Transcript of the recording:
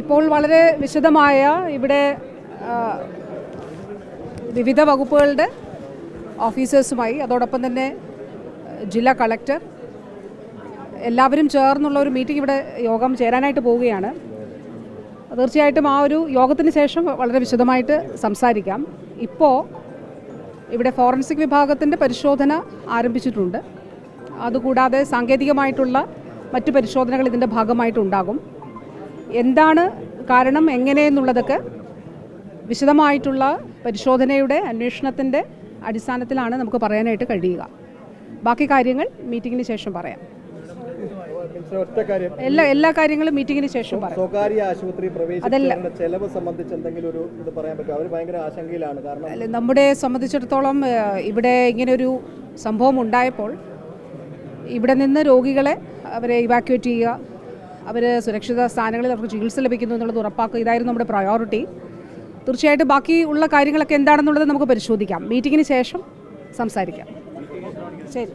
ഇപ്പോൾ വളരെ വിശദമായ ഇവിടെ വിവിധ വകുപ്പുകളുടെ ഓഫീസേഴ്സുമായി അതോടൊപ്പം തന്നെ ജില്ലാ കളക്ടർ എല്ലാവരും ചേർന്നുള്ള ഒരു മീറ്റിംഗ് ഇവിടെ യോഗം ചേരാനായിട്ട് പോവുകയാണ്. തീർച്ചയായിട്ടും ആ ഒരു യോഗത്തിന് ശേഷം വളരെ വിശദമായിട്ട് സംസാരിക്കാം. ഇപ്പോൾ ഇവിടെ ഫോറൻസിക് വിഭാഗത്തിന്റെ പരിശോധന ആരംഭിച്ചിട്ടുണ്ട്. അതുകൂടാതെ സാങ്കേതികമായിട്ടുള്ള മറ്റ് പരിശോധനകൾ ഇതിന്റെ ഭാഗമായിട്ടുണ്ടാകും എന്താണ് കാരണം എങ്ങനെയെന്നുള്ളതൊക്കെ വിശദമായിട്ടുള്ള പരിശോധനയുടെ അന്വേഷണത്തിന്റെ അടിസ്ഥാനത്തിലാണ് നമുക്ക് പറയാനായിട്ട് കഴിയുക. ബാക്കി കാര്യങ്ങൾ മീറ്റിങ്ങിന് ശേഷം പറയാം. എല്ലാ എല്ലാ കാര്യങ്ങളും മീറ്റിങ്ങിന് ശേഷം സ്വകാര്യ ആശുപത്രി പ്രവേശിച്ചതിന്റെ ചെലവ് സംബന്ധിച്ച് എന്തെങ്കിലും ഒരു ഇത് പറയാൻ പറ്റും അവർ ഭയങ്കര ആശങ്കയിലാണ്. കാരണം അല്ല, നമ്മുടെ സംബന്ധിച്ചിടത്തോളം ഇവിടെ ഇങ്ങനൊരു സംഭവം ഉണ്ടായപ്പോൾ ഇവിടെ നിന്ന് രോഗികളെ അവരെ ഇവാക്യുവേറ്റ് ചെയ്യുക അവർ സുരക്ഷിത സ്ഥാനങ്ങളിൽ അവർക്ക് ചികിത്സ ലഭിക്കുന്നു എന്നുള്ളത് ഉറപ്പാക്കുക. ഇതായിരുന്നു നമ്മുടെ പ്രയോറിറ്റി തീർച്ചയായിട്ടും ബാക്കി ഉള്ള കാര്യങ്ങളൊക്കെ എന്താണെന്നുള്ളത് നമുക്ക് പരിശോധിക്കാം. മീറ്റിങ്ങിന് ശേഷം സംസാരിക്കാം. ശരി.